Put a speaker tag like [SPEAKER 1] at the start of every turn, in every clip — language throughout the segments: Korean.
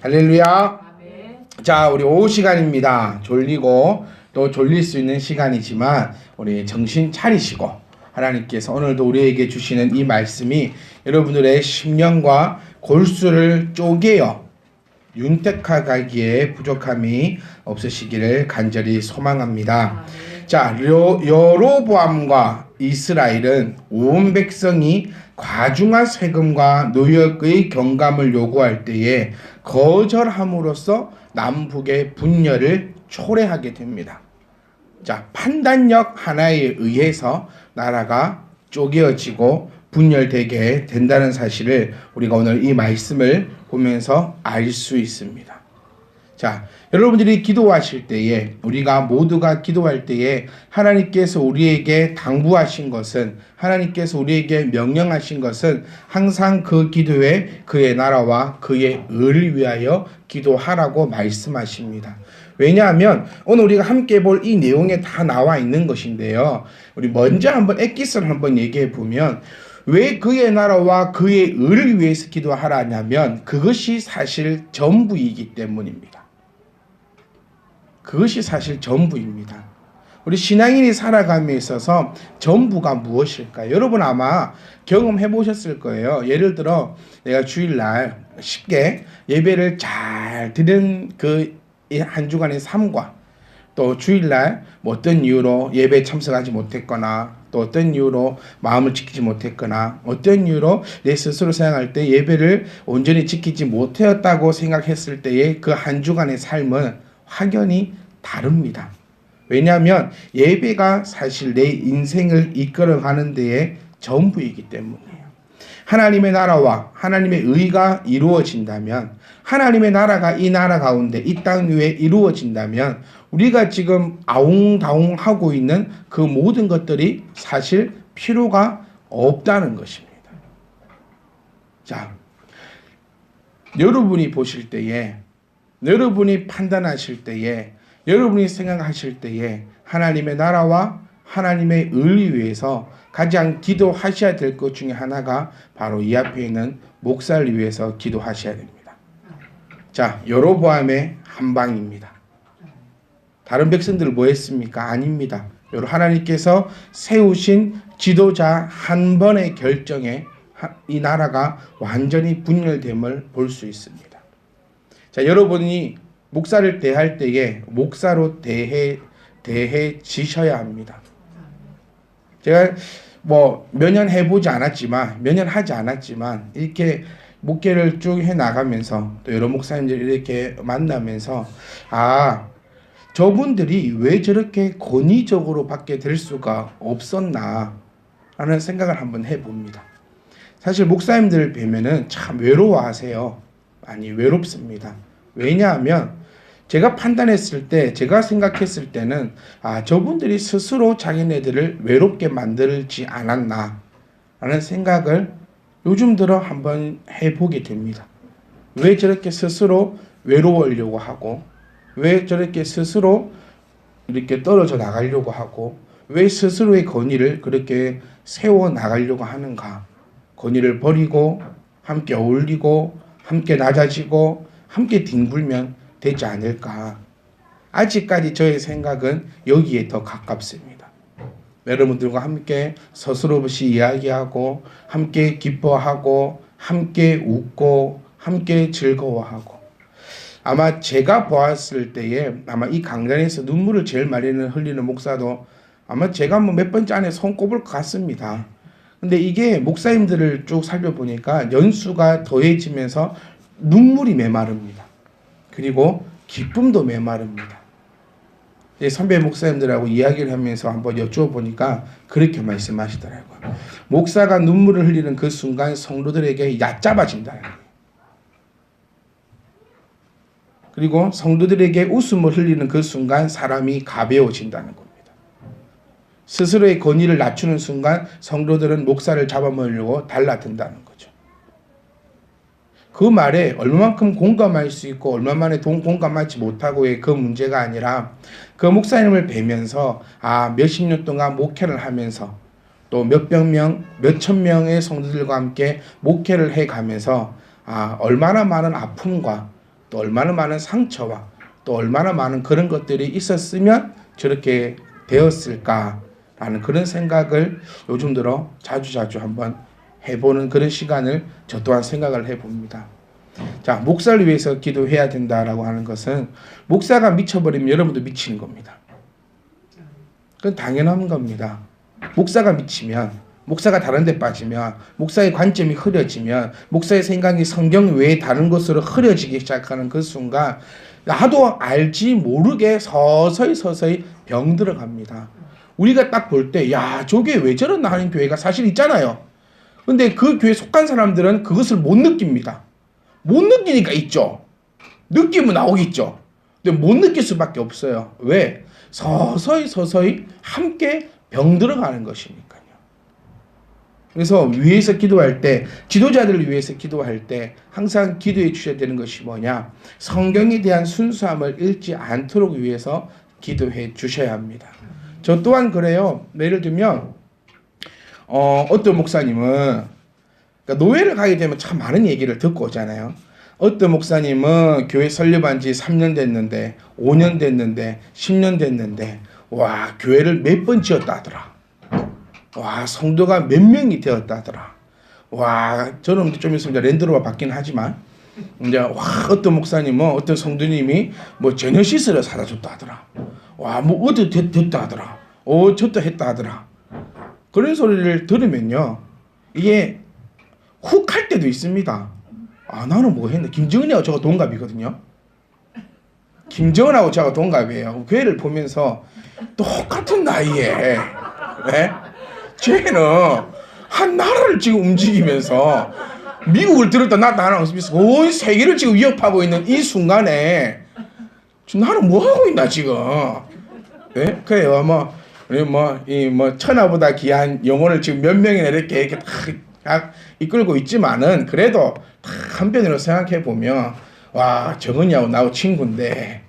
[SPEAKER 1] 할렐루야. 자, 우리 오후 시간입니다. 졸리고 또 졸릴 수 있는 시간이지만 우리 정신 차리시고 하나님께서 오늘도 우리에게 주시는 이 말씀이 여러분들의 심령과 골수를 쪼개어 윤택하기에 부족함이 없으시기를 간절히 소망합니다. 자, 여- 여로보암과 이스라엘은 온 백성이 과중한 세금과 노역의 경감을 요구할 때에 거절함으로써 남북의 분열을 초래하게 됩니다. 자, 판단력 하나에 의해서 나라가 쪼개어지고 분열되게 된다는 사실을 우리가 오늘 이 말씀을 보면서 알 수 있습니다. 자, 여러분들이 기도하실 때에 우리가 모두가 기도할 때에 하나님께서 우리에게 당부하신 것은 하나님께서 우리에게 명령하신 것은 항상 그 기도에 그의 나라와 그의 의를 위하여 기도하라고 말씀하십니다. 왜냐하면 오늘 우리가 함께 볼 이 내용에 다 나와 있는 것인데요. 우리 먼저 한번 엑기스를 한번 얘기해 보면 왜 그의 나라와 그의 의를 위해서 기도하라냐면 그것이 사실 전부이기 때문입니다. 그것이 사실 전부입니다. 우리 신앙인이 살아감에 있어서 전부가 무엇일까요? 여러분 아마 경험해 보셨을 거예요. 예를 들어 내가 주일날 쉽게 예배를 잘 드린 그 한 주간의 삶과 또 주일날 뭐 어떤 이유로 예배에 참석하지 못했거나 또 어떤 이유로 마음을 지키지 못했거나 어떤 이유로 내 스스로 생각할 때 예배를 온전히 지키지 못하였다고 생각했을 때의 그 한 주간의 삶은 확연히 다릅니다. 왜냐하면 예배가 사실 내 인생을 이끌어가는 데에 전부이기 때문이에요. 하나님의 나라와 하나님의 의가 이루어진다면 하나님의 나라가 이 나라 가운데 이 땅 위에 이루어진다면 우리가 지금 아웅다웅 하고 있는 그 모든 것들이 사실 필요가 없다는 것입니다. 자, 여러분이 보실 때에 여러분이 판단하실 때에 여러분이 생각하실 때에 하나님의 나라와 하나님의 의를 위해서 가장 기도하셔야 될 것 중에 하나가 바로 이 앞에 있는 목사를 위해서 기도하셔야 됩니다. 자, 여로보암의 한 방입니다. 다른 백성들 뭐 했습니까? 아닙니다. 하나님께서 세우신 지도자 한 번의 결정에 하- 이 나라가 완전히 분열됨을 볼 수 있습니다. 자, 여러분이 목사를 대할 때에 목사로 대해 대해 지셔야 합니다. 제가 뭐 몇 년 해보지 않았지만 몇 년 하지 않았지만 이렇게 목회를 쭉 해 나가면서 또 여러 목사님들 이렇게 만나면서 아 저분들이 왜 저렇게 권위적으로 받게 될 수가 없었나 라는 생각을 한번 해봅니다. 사실 목사님들 뵈면은 참 외로워하세요. 많이 외롭습니다. 왜냐하면 제가 판단했을 때, 제가 생각했을 때는 아 저분들이 스스로 자기네들을 외롭게 만들지 않았나 라는 생각을 요즘 들어 한번 해보게 됩니다. 왜 저렇게 스스로 외로우려고 하고 왜 저렇게 스스로 이렇게 떨어져 나가려고 하고 왜 스스로의 권위를 그렇게 세워 나가려고 하는가? 권위를 버리고 함께 어울리고 함께 낮아지고 함께 뒹굴면 되지 않을까? 아직까지 저의 생각은 여기에 더 가깝습니다. 여러분들과 함께 서스로 없이 이야기하고 함께 기뻐하고 함께 웃고 함께 즐거워하고 아마 제가 보았을 때에 아마 이 강단에서 눈물을 제일 많이 흘리는 목사도 아마 제가 뭐 몇 번째 안에 손 꼽을 것 같습니다. 근데 이게 목사님들을 쭉 살펴보니까 연수가 더해지면서 눈물이 메마릅니다. 그리고 기쁨도 메마릅니다. 예, 선배 목사님들하고 이야기를 하면서 한번 여쭈어보니까 그렇게 말씀하시더라고요. 목사가 눈물을 흘리는 그 순간 성도들에게 얕잡아진다는 거예요. 그리고 성도들에게 웃음을 흘리는 그 순간 사람이 가벼워진다는 겁니다. 스스로의 권위를 낮추는 순간 성도들은 목사를 잡아먹으려고 달라든다는 거죠. 그 말에 얼마만큼 공감할 수 있고 얼마만에 동 공감하지 못하고의 그 문제가 아니라 그 목사님을 뵈면서 아 몇십 년 동안 목회를 하면서 또 몇백 명, 몇천 명의 성도들과 함께 목회를 해 가면서 아 얼마나 많은 아픔과 또 얼마나 많은 상처와 또 얼마나 많은 그런 것들이 있었으면 저렇게 되었을까라는 그런 생각을 요즘 들어 자주자주 한번 해보는 그런 시간을 저 또한 생각을 해봅니다. 자, 목사를 위해서 기도해야 된다라고 하는 것은 목사가 미쳐버리면 여러분도 미치는 겁니다. 그건 당연한 겁니다. 목사가 미치면, 목사가 다른 데 빠지면, 목사의 관점이 흐려지면, 목사의 생각이 성경 외에 다른 것으로 흐려지기 시작하는 그 순간, 나도 알지 모르게 서서히 서서히 병 들어갑니다. 우리가 딱 볼 때, 야, 저게 왜 저러나 하는 교회가 사실 있잖아요. 근데 그 교회 속한 사람들은 그것을 못 느낍니다. 못 느끼니까 있죠. 느끼면 나오겠죠. 근데 못 느낄 수밖에 없어요. 왜? 서서히 서서히 함께 병들어가는 것이니까요. 그래서 위에서 기도할 때 지도자들을 위해서 기도할 때 항상 기도해 주셔야 되는 것이 뭐냐? 성경에 대한 순수함을 잃지 않도록 위해서 기도해 주셔야 합니다. 저 또한 그래요. 예를 들면 어, 어떤 목사님은 그러니까 노예를 가게 되면 참 많은 얘기를 듣고 오잖아요. 어떤 목사님은 교회 설립한 지 3년 됐는데, 5년 됐는데, 10년 됐는데, 와, 교회를 몇 번 지었다 하더라. 와, 성도가 몇 명이 되었다 하더라. 와, 저는 좀 있으면 랜드로가 바뀌긴 하지만, 이제, 와, 어떤 목사님은, 어떤 성도님이 뭐 제너시스를 사다 줬다 하더라. 와, 뭐 어디 됐, 됐다 하더라. 어, 저도 했다 하더라. 그런 소리를 들으면요. 이게 훅 할 때도 있습니다. 아, 나는 뭐 했네. 김정은이하고 저가 동갑이거든요. 김정은하고 저가 동갑이에요. 교회를 보면서 똑같은 나이에, 네? 쟤는 한 나라를 지금 움직이면서 미국을 들었다 놨다 하나 없으면서 온 세계를 지금 위협하고 있는 이 순간에 지금 나는 뭐 하고 있나 지금? 네? 그래요. 뭐 우리 뭐 이 뭐 천하보다 귀한 영혼을 지금 몇 명이나 이렇게 이렇게 딱 이끌고 있지만은 그래도 딱 한편으로 생각해 보면 와 정은이하고 나하고 친구인데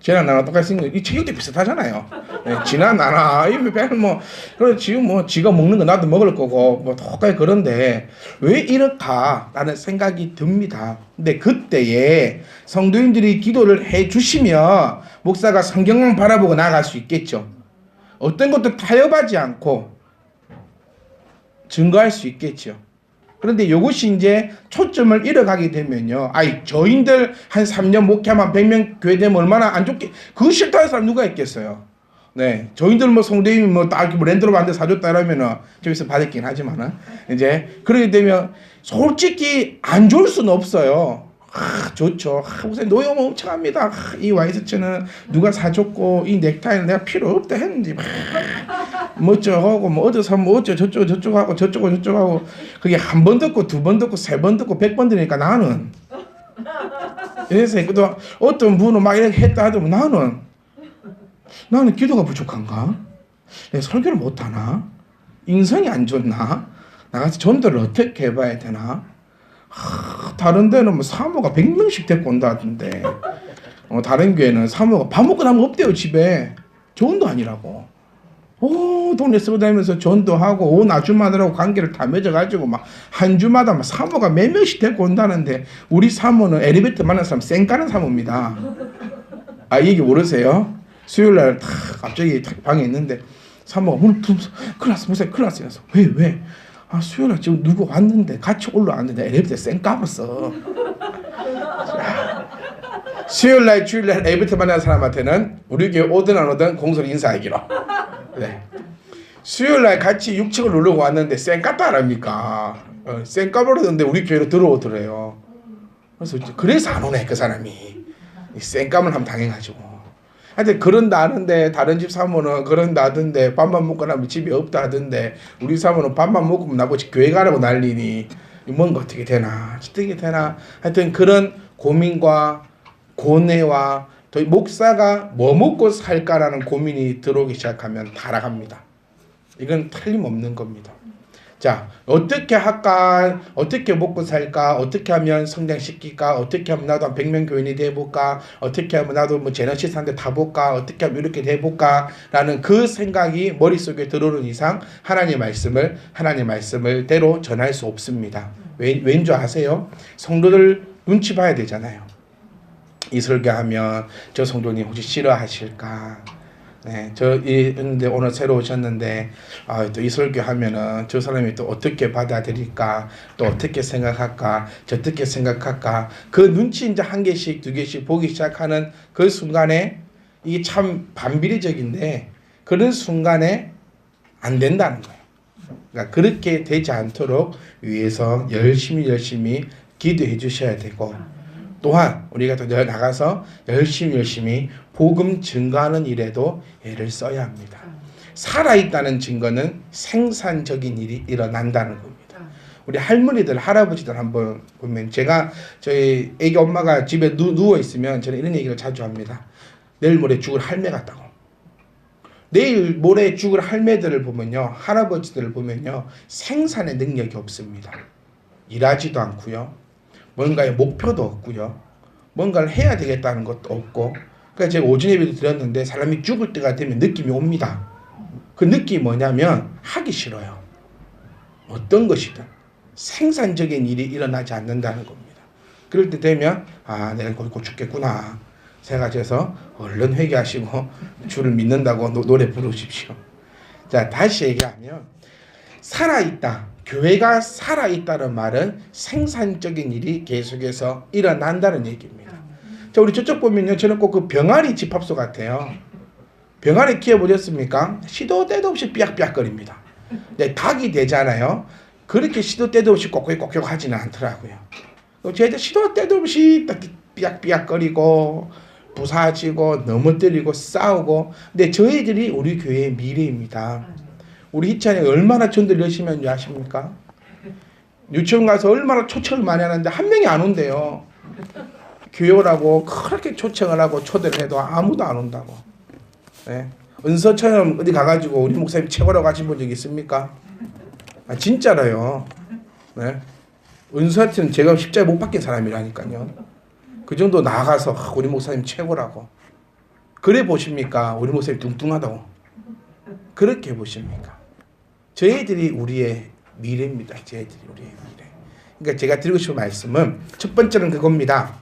[SPEAKER 1] 쟤랑 나랑 똑같이 생긴 이 체격도 비슷하잖아요. 네, 지난 나나 이 배는 뭐 그래 지금 뭐 지가 먹는 거 나도 먹을 거고 뭐 똑같이 그런데 왜 이럴까라는 생각이 듭니다. 근데 그때에 성도님들이 기도를 해 주시면 목사가 성경만 바라보고 나갈 수 있겠죠. 어떤 것도 타협하지 않고 증거할 수 있겠죠. 그런데 이것이 이제 초점을 잃어가게 되면요. 아이, 저인들 한 3년 목회하면 100명 교회 되면 얼마나 안 좋게, 그거 싫다 하는 사람 누가 있겠어요. 네. 저희들 뭐 성대님이 뭐딱 뭐 랜드로 반대 사줬다 이러면은 저기서 받았긴 하지만은 이제 그렇게 되면 솔직히 안 좋을 수는 없어요. 아, 좋죠. 아, 목사님 노염 엄청 합니다. 아, 이 와이셔츠는 누가 사줬고 이 넥타이는 내가 필요 없다 했는지 뭐저하고 뭐 어디서 뭐 어쩌 저쩌고 저쩌고 하고 저쩌고 저쩌고 하고 그게 한 번 듣고 두 번 듣고 세 번 듣고 백 번 들으니까 나는 그래서 또 어떤 분은 막 이렇게 했다 하더니 나는 나는 기도가 부족한가? 내가 설교를 못하나? 인성이 안 좋나? 나가서 전도를 어떻게 해봐야 되나? 하, 다른 데는 뭐 사모가 100명씩 데리고 온다던데 어, 다른 교회는 사모가 밥 먹고 나면 없대요 집에 좋은도 아니라고 오 동네 쓰고 다니면서 전도하고 온 아줌마들하고 관계를 다 맺어가지고 막 한 주마다 막 사모가 몇 명씩 데리고 온다는데 우리 사모는 엘리베이터 만난 사람 쌩까는 사모입니다 아 얘기 모르세요? 수요일날 탁 갑자기 탁 방에 있는데 사모가 문을 뚫면서 큰일 났어 큰일 났어 왜 왜? 아 수요일날 지금 누구 왔는데? 같이 올라왔는데? 엘리베이터 쌩 까버렸어. 수요일 날 주일 날 엘리베이터 만난 사람한테는 우리 교회 오든 안 오든 공소를 인사하기로. 네. 수요일 날 같이 6층을 누르고 왔는데 쌩 깠다 하랍니까? 어, 쌩 까버렸는데 우리 교회로 들어오더래요. 그래서 그래서 안 오네 그 사람이. 이 쌩감을 하면 당연하죠 하여튼 그런다 하는데 다른 집 사모는 그런다 하던데 밥만 먹고 나면 집이 없다 하던데 우리 사모는 밥만 먹으면 나머지 교회 가라고 난리니 뭔가 어떻게 되나 어떻게 되나 하여튼 그런 고민과 고뇌와 또 목사가 뭐 먹고 살까라는 고민이 들어오기 시작하면 타락합니다. 이건 틀림없는 겁니다. 자, 어떻게 할까? 어떻게 먹고 살까? 어떻게 하면 성장시킬까? 어떻게 하면 나도 한 100명 교인이 돼볼까? 어떻게 하면 나도 뭐 제너시스 한테 타볼까? 어떻게 하면 이렇게 돼볼까? 라는 그 생각이 머릿속에 들어오는 이상 하나님의 말씀을, 하나님의 말씀을 대로 전할 수 없습니다. 왜, 왠줄 아세요? 성도들 눈치 봐야 되잖아요. 이 설교하면 저 성도님 혹시 싫어하실까? 네, 저 이, 근데 오늘 새로 오셨는데 아, 또이 설교 하면은 저 사람이 또 어떻게 받아들일까? 또 어떻게 생각할까? 저 어떻게 생각할까? 그 눈치 이제 한 개씩 두 개씩 보기 시작하는 그 순간에 이게 참 반비례적인데 그런 순간에 안 된다는 거예요. 그러니까 그렇게 되지 않도록 위해서 열심히 열심히 기도해 주셔야 되고 또한 우리가 또 나가서 열심히 열심히 복음 증거하는 일에도 애를 써야 합니다. 살아있다는 증거는 생산적인 일이 일어난다는 겁니다. 우리 할머니들, 할아버지들 한번 보면 제가 저희 애기 엄마가 집에 누, 누워 있으면 저는 이런 얘기를 자주 합니다. 내일 모레 죽을 할매 같다고. 내일 모레 죽을 할매들을 보면요, 할아버지들을 보면요, 생산의 능력이 없습니다. 일하지도 않고요, 뭔가의 목표도 없고요, 뭔가를 해야 되겠다는 것도 없고, 그러니까 제가 오전 예배도 드렸는데 사람이 죽을 때가 되면 느낌이 옵니다. 그 느낌이 뭐냐면 하기 싫어요. 어떤 것이든 생산적인 일이 일어나지 않는다는 겁니다. 그럴 때 되면 아 내가 곧, 곧 죽겠구나 생각해서 얼른 회개하시고 주를 믿는다고 노, 노래 부르십시오. 자 다시 얘기하면 살아있다. 교회가 살아있다는 말은 생산적인 일이 계속해서 일어난다는 얘기입니다. 자 우리 저쪽 보면요 저는 꼭 그 병아리 집합소 같아요. 병아리 키워보셨습니까? 시도 때도 없이 삐약삐약거립니다. 네, 닭이 되잖아요. 그렇게 시도 때도 없이 꼭꼭꼭꼭 하지는 않더라고요. 쟤들 시도 때도 없이 딱 삐약삐약거리고 부사지고 넘어뜨리고 싸우고 근데 저희들이 우리 교회의 미래입니다. 우리 희찬이 얼마나 전도를 열심히 하는지 아십니까? 유치원 가서 얼마나 초청을 많이 하는데 한 명이 안 온대요. 교회 오라고 그렇게 초청을 하고 초대를 해도 아무도 안 온다고. 네. 은서처럼 어디 가가지고 우리 목사님 최고라고 하신 분적 있습니까? 아, 진짜로요. 네. 은서한테는 제가 십자에 못 박힌 사람이라니까요. 그 정도 나가서 아, 우리 목사님 최고라고. 그래 보십니까? 우리 목사님 뚱뚱하다고. 그렇게 보십니까? 저희들이 우리의 미래입니다. 저희들이 우리의 미래. 그러니까 제가 드리고 싶은 말씀은 첫 번째는 그겁니다.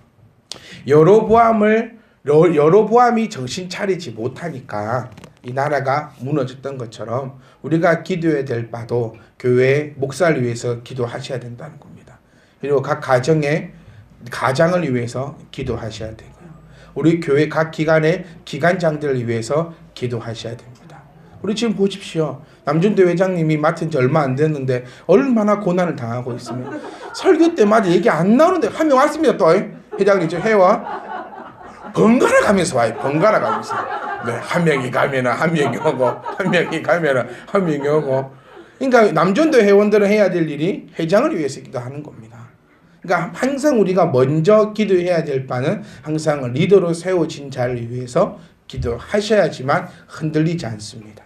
[SPEAKER 1] 여로보암을 여로보암이 정신 차리지 못하니까 이 나라가 무너졌던 것처럼 우리가 기도해야 될 바도 교회 목사를 위해서 기도하셔야 된다는 겁니다. 그리고 각 가정의 가장을 위해서 기도하셔야 되고요. 우리 교회 각 기관의 기관장들을 위해서 기도하셔야 됩니다. 우리 지금 보십시오. 남준대 회장님이 맡은 지 얼마 안 됐는데 얼마나 고난을 당하고 있으면 설교 때마다 얘기 안 나오는데 한 명 왔습니다 또 회장님 저 해와 번갈아 가면서 와요. 번갈아 가면서. 네, 한 명이 가면은 한 명이 오고, 한 명이 가면은 한 명이 오고. 그러니까 남전도 회원들은 해야 될 일이 회장을 위해서 기도하는 겁니다. 그러니까 항상 우리가 먼저 기도해야 될 바는 항상 리더로 세워진 자를 위해서 기도하셔야지만 흔들리지 않습니다.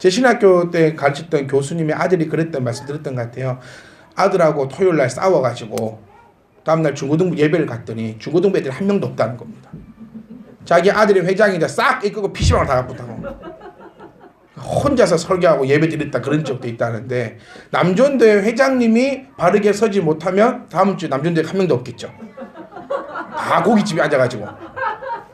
[SPEAKER 1] 제 신학교 때 가르쳤던 교수님의 아들이 그랬던 말씀 들었던 것 같아요. 아들하고 토요일 날 싸워가지고 다음날 중고등부 예배를 갔더니 중고등부 애들이 한 명도 없다는 겁니다. 자기 아들이 회장인데 싹 이끄고 PC방을 다 있다고. 혼자서 설교하고 예배 드렸다 그런 적도 있다는데 남존대 회장님이 바르게 서지 못하면 다음 주 남존대 한 명도 없겠죠. 다 고깃집에 앉아가지고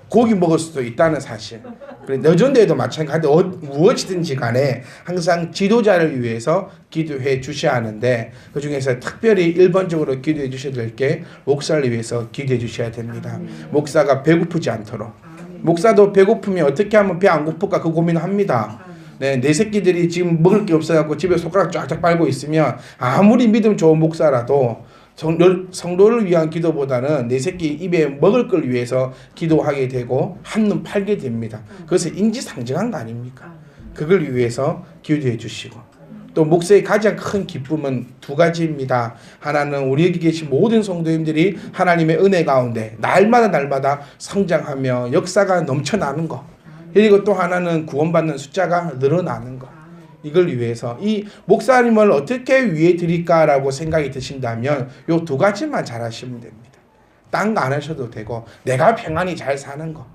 [SPEAKER 1] 고기 먹을 수도 있다는 사실. 그래 너존대에도 마찬가지. 어, 무엇이든지 간에 항상 지도자를 위해서 기도해 주셔야 하는데 그 중에서 특별히 1번적으로 기도해 주셔야 될 게 목사를 위해서 기도해 주셔야 됩니다. 목사가 배고프지 않도록. 목사도 배고프면 어떻게 하면 배 안 고플까 그 고민합니다. 네, 내 새끼들이 지금 먹을 게 없어갖고 집에 손가락 쫙쫙 빨고 있으면 아무리 믿음 좋은 목사라도 성도 를 위한 기도보다는 내 새끼 입에 먹을 걸 위해서 기도하게 되고 한눈 팔게 됩니다. 그것을 인지상정한 거 아닙니까? 그걸 위해서 기도해 주시고 또 목사의 가장 큰 기쁨은 두 가지입니다. 하나는 우리 여기 계신 모든 성도님들이 하나님의 은혜 가운데 날마다 날마다 성장하며 역사가 넘쳐나는 것. 그리고 또 하나는 구원받는 숫자가 늘어나는 것. 이걸 위해서 이 목사님을 어떻게 위해 드릴까라고 생각이 드신다면 요 두 가지만 잘 하시면 됩니다. 딴 거 안 하셔도 되고 내가 평안히 잘 사는 거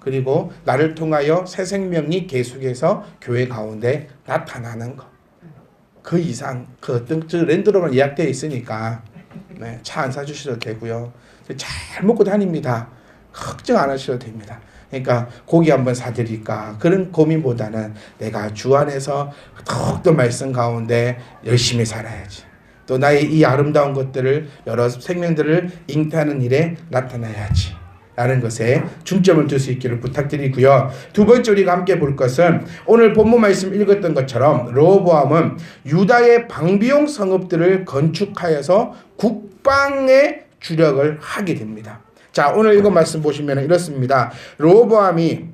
[SPEAKER 1] 그리고 나를 통하여 새 생명이 계속해서 교회 가운데 나타나는 거. 그 이상 그 어떤 저 랜드로만 예약되어 있으니까 네, 차 안 사주셔도 되고요. 잘 먹고 다닙니다. 걱정 안 하셔도 됩니다. 그러니까 고기 한번 사드릴까 그런 고민보다는 내가 주 안에서 더욱더 말씀 가운데 열심히 살아야지. 또 나의 이 아름다운 것들을 여러 생명들을 잉태하는 일에 나타나야지. 라는 것에 중점을 둘 수 있기를 부탁드리고요. 두 번째 우리가 함께 볼 것은 오늘 본문 말씀 읽었던 것처럼 로보암은 유다의 방비용 성읍들을 건축하여서 국방에 주력을 하게 됩니다. 자, 오늘 읽은 말씀 보시면 이렇습니다. 로보암이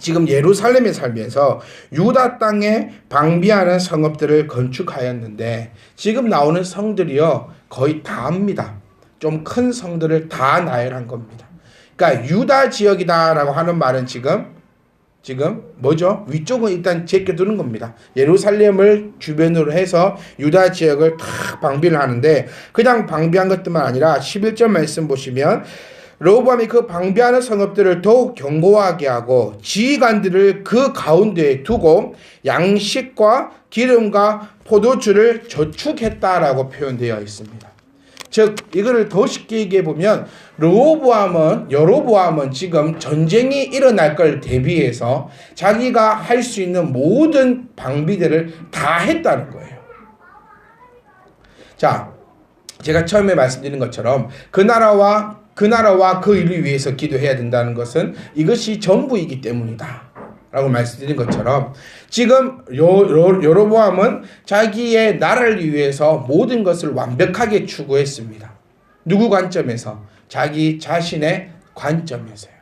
[SPEAKER 1] 지금 예루살렘에 살면서 유다 땅에 방비하는 성읍들을 건축하였는데 지금 나오는 성들이요 거의 다입니다. 좀 큰 성들을 다 나열한 겁니다. 그러니까 유다 지역이다라고 하는 말은 지금 지금 뭐죠? 위쪽은 일단 제껴두는 겁니다. 예루살렘을 주변으로 해서 유다 지역을 탁 방비를 하는데 그냥 방비한 것뿐만 아니라 11절 말씀 보시면 로보암이 그 방비하는 성읍들을 더욱 견고하게 하고 지휘관들을 그 가운데에 두고 양식과 기름과 포도주를 저축했다라고 표현되어 있습니다. 즉 이거를 더 쉽게 얘기해 보면 르호보암은 여로보암은 지금 전쟁이 일어날 걸 대비해서 자기가 할 수 있는 모든 방비들을 다 했다는 거예요. 자, 제가 처음에 말씀드린 것처럼 그 나라와 그 나라와 그 일을 위해서 기도해야 된다는 것은 이것이 전부이기 때문이다. 라고 말씀드린 것처럼 지금 여로보암은 자기의 나라를 위해서 모든 것을 완벽하게 추구했습니다. 누구 관점에서? 자기 자신의 관점에서요.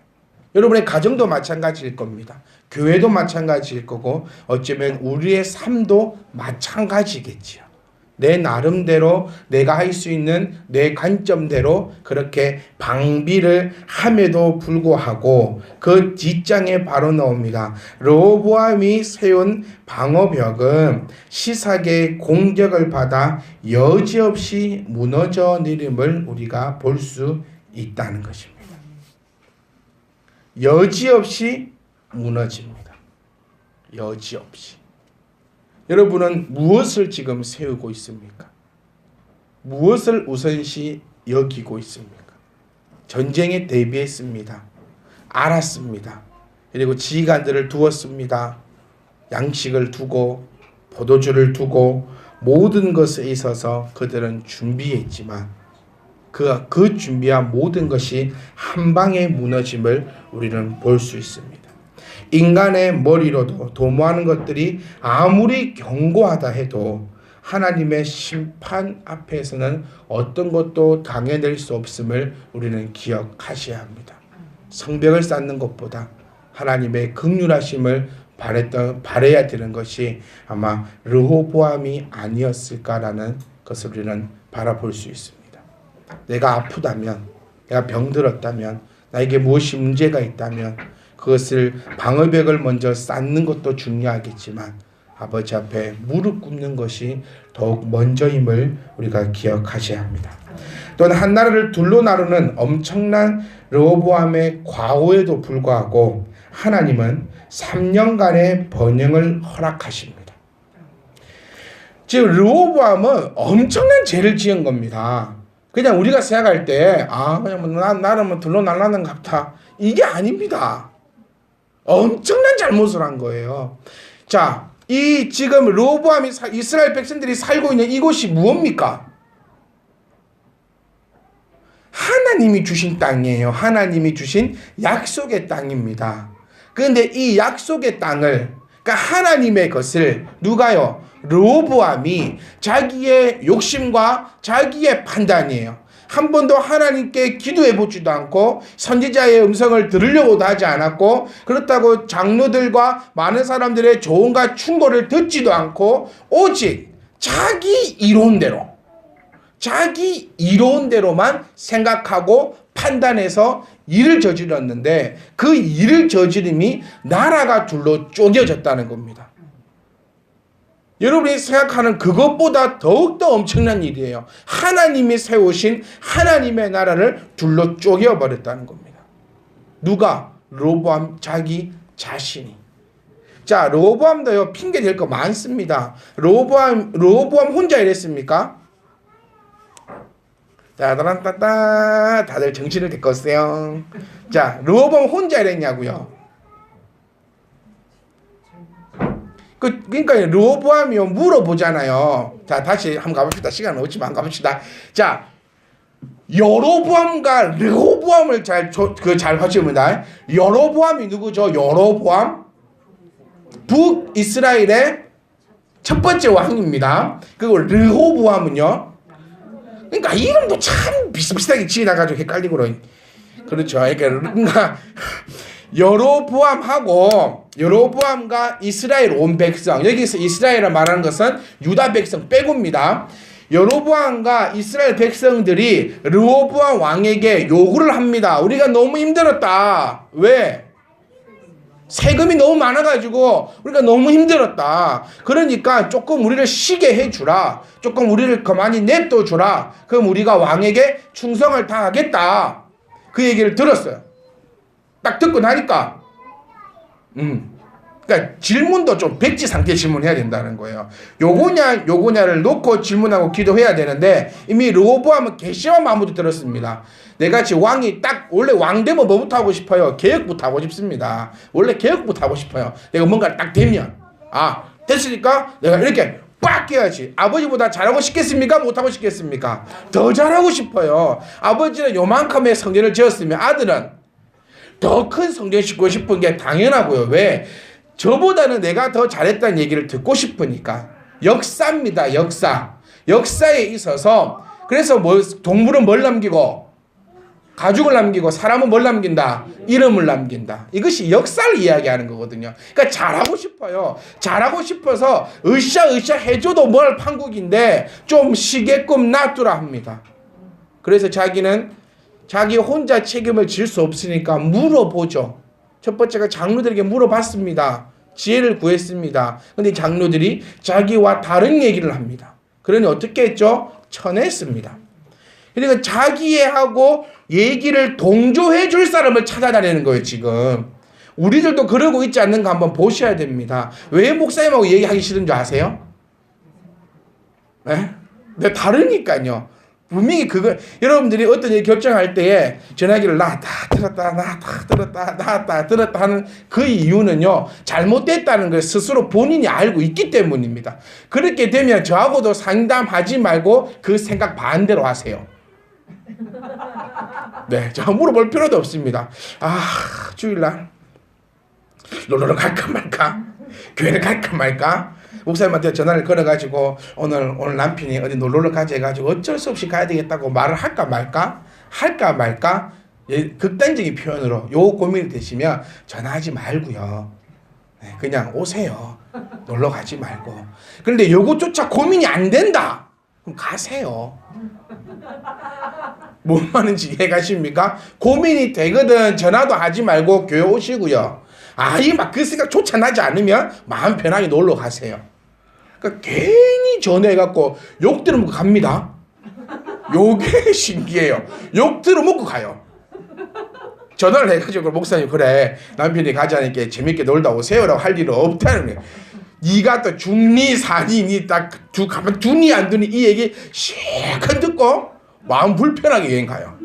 [SPEAKER 1] 여러분의 가정도 마찬가지일 겁니다. 교회도 마찬가지일 거고 어쩌면 우리의 삶도 마찬가지겠지요. 내 나름대로 내가 할 수 있는 내 관점대로 그렇게 방비를 함에도 불구하고 그 뒷장에 바로 나옵니다. 로보암이 세운 방어벽은 시삭의 공격을 받아 여지없이 무너져 내림을 우리가 볼 수 있다는 것입니다. 여지없이 무너집니다. 여지없이. 여러분은 무엇을 지금 세우고 있습니까? 무엇을 우선시 여기고 있습니까? 전쟁에 대비했습니다. 알았습니다. 그리고 지휘관들을 두었습니다. 양식을 두고 포도주를 두고 모든 것에 있어서 그들은 준비했지만 그, 그 준비한 모든 것이 한 방에 무너짐을 우리는 볼 수 있습니다. 인간의 머리로도 도모하는 것들이 아무리 견고하다 해도 하나님의 심판 앞에서는 어떤 것도 당해낼 수 없음을 우리는 기억하셔야 합니다. 성벽을 쌓는 것보다 하나님의 극률하심을 바랬던 바래야 되는 것이 아마 르호보암이 아니었을까라는 것을 우리는 바라볼 수 있습니다. 내가 아프다면, 내가 병들었다면, 나에게 무엇이 문제가 있다면 그것을 방어벽을 먼저 쌓는 것도 중요하겠지만 아버지 앞에 무릎 꿇는 것이 더욱 먼저임을 우리가 기억하셔야 합니다. 또한 한 나라를 둘로 나누는 엄청난 르호보암의 과오에도 불구하고 하나님은 3년간의 번영을 허락하십니다. 지금 르호보암은 엄청난 죄를 지은 겁니다. 그냥 우리가 생각할 때, 아, 그냥 뭐 나, 나는 뭐 둘로 날라는 같아. 이게 아닙니다. 엄청난 잘못을 한 거예요. 자, 이 지금 로보암이 이스라엘 백성들이 살고 있는 이곳이 무엇입니까? 하나님이 주신 땅이에요. 하나님이 주신 약속의 땅입니다. 그런데 이 약속의 땅을 그러니까 하나님의 것을 누가요? 로보암이 자기의 욕심과 자기의 판단이에요. 한 번도 하나님께 기도해 보지도 않고 선지자의 음성을 들으려고도 하지 않았고 그렇다고 장로들과 많은 사람들의 조언과 충고를 듣지도 않고 오직 자기 이론대로 자기 이론대로만 생각하고 판단해서 일을 저질렀는데 그 일을 저지름이 나라가 둘로 쪼개졌다는 겁니다. 여러분이 생각하는 그것보다 더욱더 엄청난 일이에요. 하나님이 세우신 하나님의 나라를 둘로 쪼개버렸다는 겁니다. 누가? 로보암 자기 자신이. 자, 로보암도요, 핑계 될 거 많습니다. 로보암, 로보암 혼자 이랬습니까? 따다란따따 다들 정신을 댔겠어요. 자, 르호보암 혼자 이랬냐고요. 그 그러니까 르호보암이요 물어보잖아요. 자, 다시 한번 가봅시다. 시간 없지만 가봅시다. 자, 여로보암과 르호보암을 잘그잘 하시면다. 여로보암이 누구죠? 여로보암 북이스라엘의 첫 번째 왕입니다. 그리고 르호보암은요. 그러니까 이름도 참 비슷비슷하게 지어놔가지고 헷갈리고. 그렇죠. 그러니까 여로보암하고 여로보암과 이스라엘 온 백성 여기서 이스라엘을 말하는 것은 유다 백성 빼고입니다. 여로보암과 이스라엘 백성들이 르호보암 왕에게 요구를 합니다. 우리가 너무 힘들었다. 왜? 세금이 너무 많아가지고 우리가 너무 힘들었다. 그러니까 조금 우리를 쉬게 해주라. 조금 우리를 그만히 냅둬주라. 그럼 우리가 왕에게 충성을 다하겠다. 그 얘기를 들었어요. 딱 듣고 나니까, 음. 그러니까 질문도 좀 백지 상태 질문해야 된다는 거예요. 요거냐 요거냐를 놓고 질문하고 기도해야 되는데 이미 르호보암은 개시와 마무리 들었습니다. 지금 왕이 딱 원래 왕 되면 뭐부터 하고 싶어요? 개혁부터 하고 싶습니다. 원래 개혁부터 하고 싶어요. 내가 뭔가 딱 되면 아 됐으니까 내가 이렇게 빡 해야지. 아버지보다 잘하고 싶겠습니까? 못하고 싶겠습니까? 더 잘하고 싶어요. 아버지는 요만큼의 성전을 지었으면 아들은 더 큰 성전 짓고 싶은 게 당연하고요. 왜? 저보다는 내가 더 잘했다는 얘기를 듣고 싶으니까. 역사입니다. 역사. 역사에 있어서 그래서 뭐 동물은 뭘 남기고 가죽을 남기고 사람은 뭘 남긴다? 이름을 남긴다. 이것이 역사를 이야기하는 거거든요. 그러니까 잘하고 싶어요. 잘하고 싶어서 으쌰으쌰 해줘도 뭘 판국인데 좀 쉬게끔 놔두라 합니다. 그래서 자기는 자기 혼자 책임을 질 수 없으니까 물어보죠. 첫 번째가 장로들에게 물어봤습니다. 지혜를 구했습니다. 근데 장로들이 자기와 다른 얘기를 합니다. 그러니 어떻게 했죠? 쳐냈습니다. 그러니까 자기애하고 얘기를 동조해 줄 사람을 찾아다니는 거예요, 지금. 우리들도 그러고 있지 않는가 한번 보셔야 됩니다. 왜 목사님하고 얘기하기 싫은 줄 아세요? 네? 네, 다르니까요. 분명히 그거 여러분들이 어떤 일 결정할 때에 전화기를 나다 들었다 나다 들었다 나다 들었다 하는 그 이유는요 잘못됐다는 걸 스스로 본인이 알고 있기 때문입니다. 그렇게 되면 저하고도 상담하지 말고 그 생각 반대로 하세요. 네, 저 물어볼 필요도 없습니다. 아 주일날 놀러 갈까 말까 교회를 갈까 말까 목사님한테 전화를 걸어가지고 오늘 오늘 남편이 어디 놀러를 가자 해가지고 어쩔 수 없이 가야 되겠다고 말을 할까 말까 할까 말까 예, 극단적인 표현으로 요 고민이 되시면 전화하지 말고요. 네, 그냥 오세요. 놀러 가지 말고. 그런데 요것조차 고민이 안 된다. 그럼 가세요. 뭔 말인지 이해 가십니까? 고민이 되거든 전화도 하지 말고 교회 오시고요. 아예 막그 생각조차 나지 않으면 마음 편하게 놀러 가세요. 그러니까 괜히 전화해갖고 욕 들어먹고 갑니다. 요게 신기해요. 욕 들어먹고 가요. 전화를 해가지고 목사님 그래 남편이 가자니까 재밌게 놀다 오세요라고 할 일은 없다는 거예요. 네가 또 중리 산이니 딱두 가만 두니 안 두니 이 얘기 실컷 듣고 마음 불편하게 여행 가요.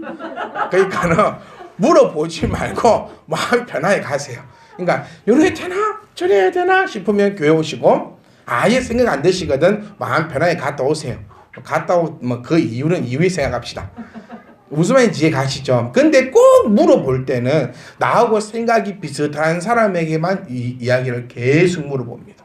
[SPEAKER 1] 그러니까는 물어보지 말고 마음 편하게 가세요. 그러니까 요래 되나 저래 되나 싶으면 교회 오시고 아예 생각 안 되시거든 마음 편하게 갔다 오세요. 갔다 오뭐그 이유는 이후에 생각합시다. 무슨 말인지 가시죠? 근데 꼭 물어볼 때는 나하고 생각이 비슷한 사람에게만 이 이야기를 계속 물어봅니다.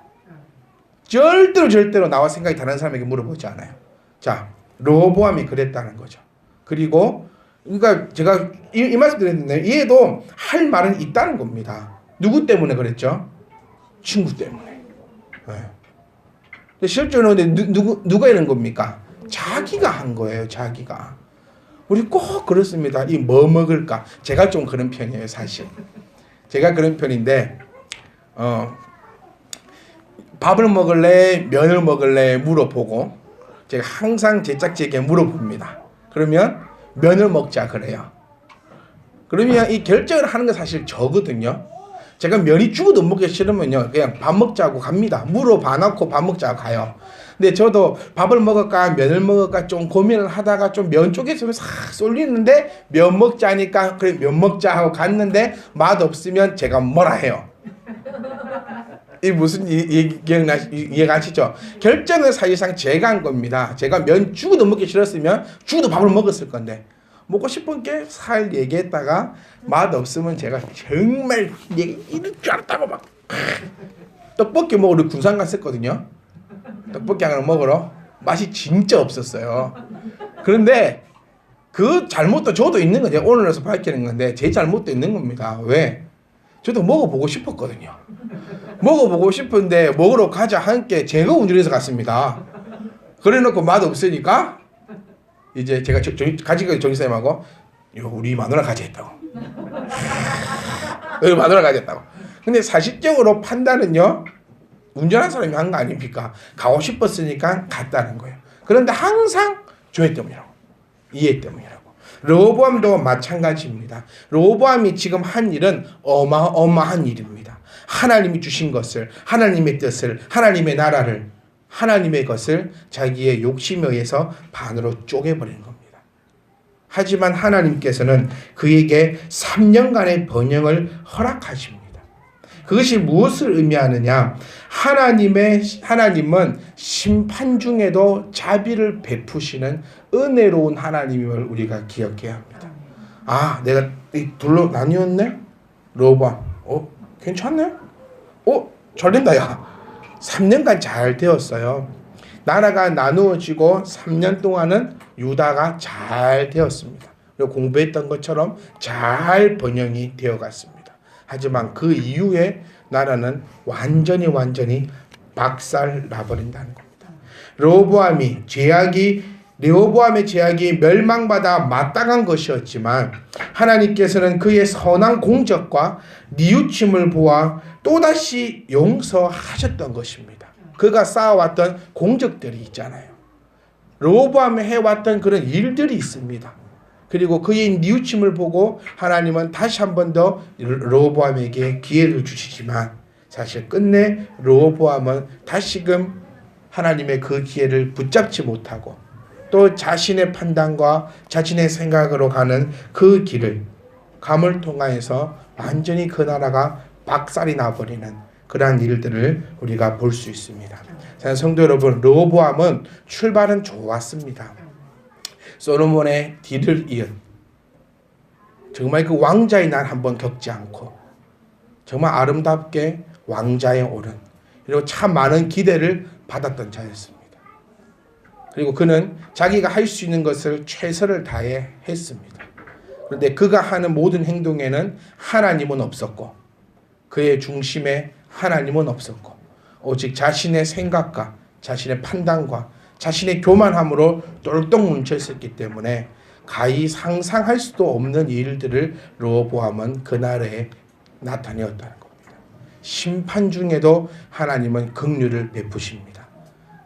[SPEAKER 1] 절대로 절대로 나와 생각이 다른 사람에게 물어보지 않아요. 자, 로보암이 그랬다는 거죠. 그리고 그러니까 제가 이, 이 말씀 드렸는데 얘도 할 말은 있다는 겁니다. 누구 때문에 그랬죠? 친구 때문에. 네. 실제로 누, 누구 누가 이런 겁니까? 자기가 한 거예요. 자기가. 우리 꼭 그렇습니다. 이 뭐 먹을까? 제가 좀 그런 편이에요, 사실. 제가 그런 편인데 어 밥을 먹을래, 면을 먹을래 물어보고 제가 항상 제 짝지에게 물어봅니다. 그러면 면을 먹자 그래요. 그러면 이 결정을 하는 건 사실 저거든요. 제가 면이 죽어도 먹기 싫으면요. 그냥 밥 먹자고 갑니다. 물어봐 놓고 밥 먹자고 가요. 근데 저도 밥을 먹을까 면을 먹을까 좀 고민을 하다가 좀 면 쪽에서 싹 쏠리는데 면 먹자 하니까 그래 면 먹자 하고 갔는데 맛 없으면 제가 뭐라 해요. 이 무슨 이, 이, 기억나 이- 이해가시죠? 결정은 사실상 제가 한 겁니다. 제가 면 죽어도 먹기 싫었으면 죽어도 밥을 먹었을 건데 먹고 싶은 게 살 얘기했다가 맛 없으면 제가 정말 얘 이럴 줄 알았다고 막 떡볶이 먹으러 군산 갔었거든요. 떡볶이 하나 먹으러 맛이 진짜 없었어요. 그런데 그 잘못도 저도 있는 거죠. 오늘에서 밝히는 건데 제 잘못도 있는 겁니다. 왜? 저도 먹어보고 싶었거든요. 먹어보고 싶은데 먹으러 가자 함께 제가 운전해서 갔습니다. 그래놓고 맛 없으니까 이제 제가 저, 저, 정선생님하고 이거 우리 마누라 가자 했다고. 우리 마누라 가자 했다고. 근데 사실적으로 판단은요. 운전한 사람이 한 거 아닙니까? 가고 싶었으니까 갔다는 거예요. 그런데 항상 조회 때문이라고. 이해 때문이라고. 로보암도 마찬가지입니다. 로보암이 지금 한 일은 어마어마한 일입니다. 하나님이 주신 것을, 하나님의 뜻을, 하나님의 나라를, 하나님의 것을 자기의 욕심에 의해서 반으로 쪼개버리는 겁니다. 하지만 하나님께서는 그에게 3년간의 번영을 허락하십니다. 그것이 무엇을 의미하느냐? 하나님의 하나님은 심판 중에도 자비를 베푸시는 은혜로운 하나님임을 우리가 기억해야 합니다. 아, 내가 이 둘로 나뉘었네. 로바, 어, 괜찮네. 어, 잘 된다 야. 3년간 잘 되었어요. 나라가 나누어지고 3년 동안은 유다가 잘 되었습니다. 그리고 공부했던 것처럼 잘 번영이 되어갔습니다. 하지만 그 이후에 나라는 완전히 완전히 박살 나버린다는 겁니다. 로보암이 죄악이 레오보암의 죄악이 멸망받아 마땅한 것이었지만 하나님께서는 그의 선한 공적과 뉘우침을 보아 또다시 용서하셨던 것입니다. 그가 쌓아왔던 공적들이 있잖아요. 로보암이 해왔던 그런 일들이 있습니다. 그리고 그의 뉘우침을 보고 하나님은 다시 한 번더 로보암에게 기회를 주시지만 사실 끝내 로보암은 다시금 하나님의 그 기회를 붙잡지 못하고 또 자신의 판단과 자신의 생각으로 가는 그 길을 감을 통하여서 완전히 그 나라가 박살이 나버리는 그러한 일들을 우리가 볼 수 있습니다. 자, 성도 여러분, 로보암은 출발은 좋았습니다. 솔로몬의 뒤를 이은 정말 그 왕자의 날 한번 겪지 않고 정말 아름답게 왕자에 오른 그리고 참 많은 기대를 받았던 자였습니다. 그리고 그는 자기가 할 수 있는 것을 최선을 다해 했습니다. 그런데 그가 하는 모든 행동에는 하나님은 없었고 그의 중심에 하나님은 없었고 오직 자신의 생각과 자신의 판단과 자신의 교만함으로 똘똘 뭉쳐 있었기 때문에 가히 상상할 수도 없는 일들을 로보암은 그날에 나타내었다는 겁니다. 심판 중에도 하나님은 긍휼을 베푸십니다.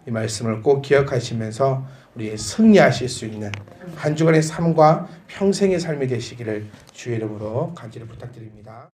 [SPEAKER 1] 이 말씀을 꼭 기억하시면서 우리 승리하실 수 있는 한 주간의 삶과 평생의 삶이 되시기를 주의 이름으로 간절히 부탁드립니다.